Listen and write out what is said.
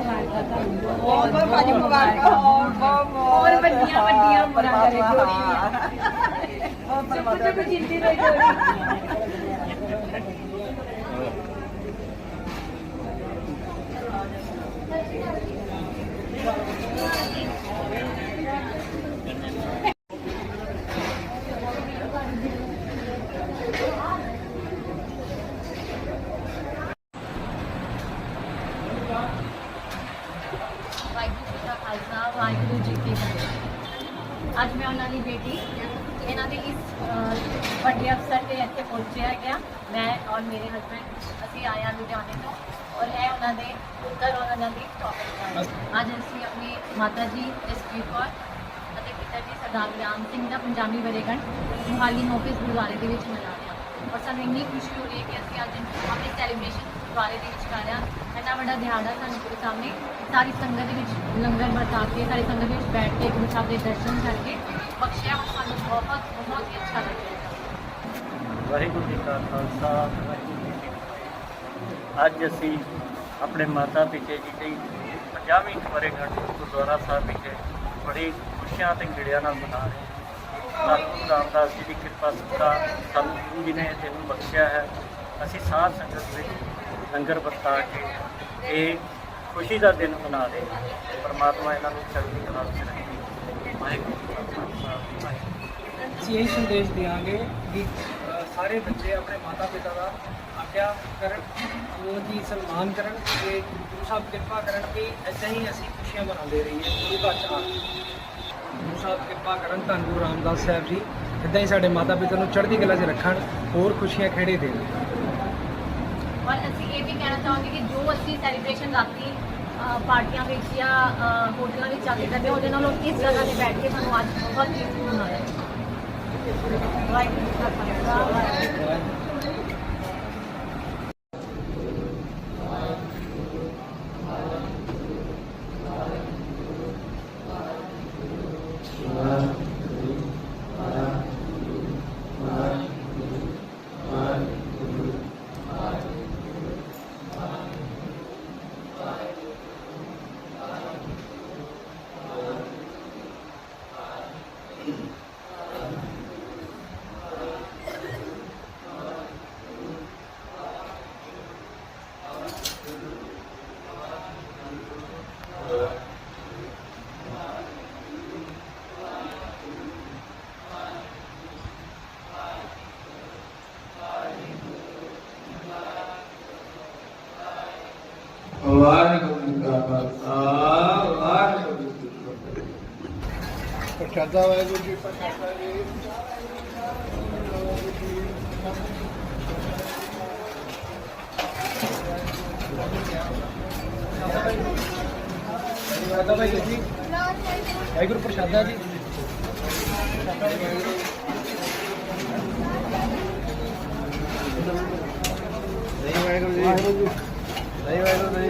ਬਹੁਤ ਬਹੁਤ ਭਾਜੀ ਮੁਬਾਰਕਾਂ ਹੋਣ ਬਹੁਤ ਬਹੁਤ। ਹੋਰ ਵੱਡੀਆਂ ਵੱਡੀਆਂ ਉਮਰਾਂ ਕਰੇ ਜੋੜੀ ਦੀਆਂ ਵਾਹਿਗੁਰੂ ਜੀ ਕਾ ਖਾਲਸਾ ਵਾਹਿਗੁਰੂ ਜੀ ਕੀ ਫਤਿਹ। ਅੱਜ ਮੈਂ ਉਹਨਾਂ ਦੀ ਬੇਟੀ, ਇਹਨਾਂ ਦੇ ਇਸ ਵੱਡੇ ਅਫਸਰ ਤੇ ਇੱਥੇ ਪਹੁੰਚਿਆ ਗਿਆ ਮੈਂ ਔਰ ਮੇਰੇ ਹਸਬੰਡ ਅਸੀਂ ਆਏ ਹਾਂ ਲੁਧਿਆਣੇ ਤੋਂ ਔਰ ਇਹ ਉਹਨਾਂ ਦੇ ਪੁੱਤਰ ਔਰ ਉਹਨਾਂ ਦੀ ਟੌਪਰ ਅੱਜ ਅਸੀਂ ਆਪਣੀ ਮਾਤਾ ਜੀ ਜਸਪੀਰ ਕੌਰ ਅਤੇ ਪਿਤਾ ਜੀ ਸਰਦਾਰ ਗਿਆਨ ਸਿੰਘ ਦਾ ਪੰਜਾਬੀ ਵਰੇਗੰਢ ਮੁਹਾਲੀ ਨੋਫਿਸ ਗੁਰਦੁਆਰੇ ਦੇ ਵਿੱਚ ਮਨਾ ਰਹੇ ਹਾਂ। ਔਰ ਸਾਨੂੰ ਇੰਨੀ ਖੁਸ਼ੀ ਹੋ ਰਹੀ ਹੈ ਕਿ ਅਸੀਂ ਅੱਜ ਆਪਣੀ ਸੈਲੀਬ੍ਰੇਸ਼ਨ ਗੁਰਦੁਆਰੇ ਦੇ ਵਿੱਚ ਕਰ ਇੰਨਾ ਵੱਡਾ ਦਿਹਾੜਾ ਸਾਨੂੰ ਗੁਰੂ ਸਾਹਿਬ ਨੇ ਸਾਰੀ ਸੰਗਤ ਦੇ ਵਿੱਚ ਲੰਗਰ ਵਰਤਾ ਕੇ, ਸਾਰੀ ਸੰਗਤ ਦੇ ਵਿੱਚ ਬੈਠ ਕੇ, ਗੁਰੂ ਸਾਹਿਬ ਦੇ ਦਰਸ਼ਨ ਕਰਕੇ ਬਖਸ਼ਿਆ ਸਾਨੂੰ ਬਹੁਤ ਬਹੁਤ ਹੀ ਅੱਛਾ ਲੱਗਿਆ। ਵਾਹਿਗੁਰੂ ਜੀ ਕਾ ਖਾਲਸਾ, ਵਾਹਿਗੁਰੂ ਜੀ ਕੀ ਫਤਿਹ। ਅੱਜ ਅਸੀਂ ਆਪਣੇ ਮਾਤਾ ਪਿਤਾ ਜੀ ਦੀ 50ਵੀਂ ਵਰ੍ਹੇਗੰਢ ਗੁਰਦੁਆਰਾ ਸਾਹਿਬ ਵਿਖੇ ਬੜੀ ਖੁਸ਼ੀਆਂ ਤੇ ਗਿੜਿਆਂ ਨਾਲ ਮਨਾ ਰਹੇ ਹਾਂ। ਧੰਨ ਰਾਮਦਾਸ ਜੀ ਦੀ ਕਿਰਪਾ ਸਦਕਾ ਸਾਨੂੰ ਜੀ ਨੇ ਇਹ ਬਖਸ਼ਿਆ ਹੈ। ਅਸੀਂ ਸਾਧ ਸੰਗਤ ਵਿੱਚ ਲੰਗਰ ਵਰਤਾ ਕੇ ਇਹ ਖੁਸ਼ੀ ਦਾ ਦਿਨ ਮਨਾ ਰਹੇ ਪਰਮਾਤਮਾ ਇਹਨਾਂ ਨੂੰ ਚੜ੍ਹਦੀ ਕਲਾ ਵਿੱਚ ਰੱਖੇ। ਵਾਹਿਗੁਰੂ ਜੀ ਵਾਹਿਗੁਰੂ ਅਸੀਂ ਇਹ ਸੰਦੇਸ਼ ਦਿਆਂਗੇ ਕਿ ਸਾਰੇ ਬੱਚੇ ਆਪਣੇ ਮਾਤਾ ਪਿਤਾ ਦਾ ਆਗਿਆ ਕਰਨ, ਉਹਨਾਂ ਦੀ ਸਨਮਾਨ ਕਰਨ ਤੇ ਗੁਰੂ ਸਾਹਿਬ ਕਿਰਪਾ ਕਰਨ ਕਿ ਏਦਾਂ ਹੀ ਅਸੀਂ ਖੁਸ਼ੀਆਂ ਮਨਾਉਂਦੇ ਰਹੀਏ। ਗੁਰੂ ਘਰ ਚ ਗੁਰੂ ਸਾਹਿਬ ਕਿਰਪਾ ਕਰਨ, ਧੰਨ ਗੁਰੂ ਰਾਮਦਾਸ ਸਾਹਿਬ ਜੀ ਏਦਾਂ ਹੀ ਸਾਡੇ ਮਾਤਾ ਪਿਤਾ ਨੂੰ ਚੜ੍ਹਦੀ ਕਲਾ 'ਚ ਰੱਖਣ, ਹੋਰ ਖੁਸ਼ੀਆਂ ਖੇੜੇ ਦੇਣ। ਔਰ ਅਸੀਂ ਇਹ ਵੀ ਕਹਿਣਾ ਚਾਹਾਂਗੇ ਕਿ ਜੋ ਅਸੀਂ ਸੈਲੀਬ੍ਰੇਸ਼ਨ ਰਾਤੀ ਪਾਰਟੀਆਂ ਵਿੱਚ ਜਾਂ ਹੋਟਲਾਂ ਵਿੱਚ ਜਾ ਕੇ ਕਰਦੇ ਹਾਂ, ਉਹਦੇ ਨਾਲੋਂ ਇਸ ਜਗ੍ਹਾ ਤੇ ਬੈਠ ਕੇ ਸਾਨੂੰ ਅੱਜ ਬਹੁਤ ਹੀ ਸਕੂਨ ਆ ਵਾਹਿਗੁਰੂ ਜੀ ਕਾ ਖਾਲਸਾ। ਵਾਹਿਗੁਰੂ ਜੀ। ਕਾ ਖਾਲਸਾ ਵਾਹਿਗੁਰੂ ਜੀ ਕੀ ਫਤਿਹ ਪ੍ਰਸ਼ਾਦਾ ਵਾਹਿਗੁਰੂ ਜੀ ਪ੍ਰਸ਼ਾਦਾ ਜੀ ਪ੍ਰਸ਼ਾਦਾ ਭਾਈ ਜੀ ਵਾਹਿਗੁਰੂ ਪ੍ਰਸ਼ਾਦਾ ਜੀ ਨਹੀਂ ਵਾਹਿਗੁਰੂ ਜੀ ਨਹੀਂ ਵਾਹਿਗੁਰੂ ਨਹੀਂ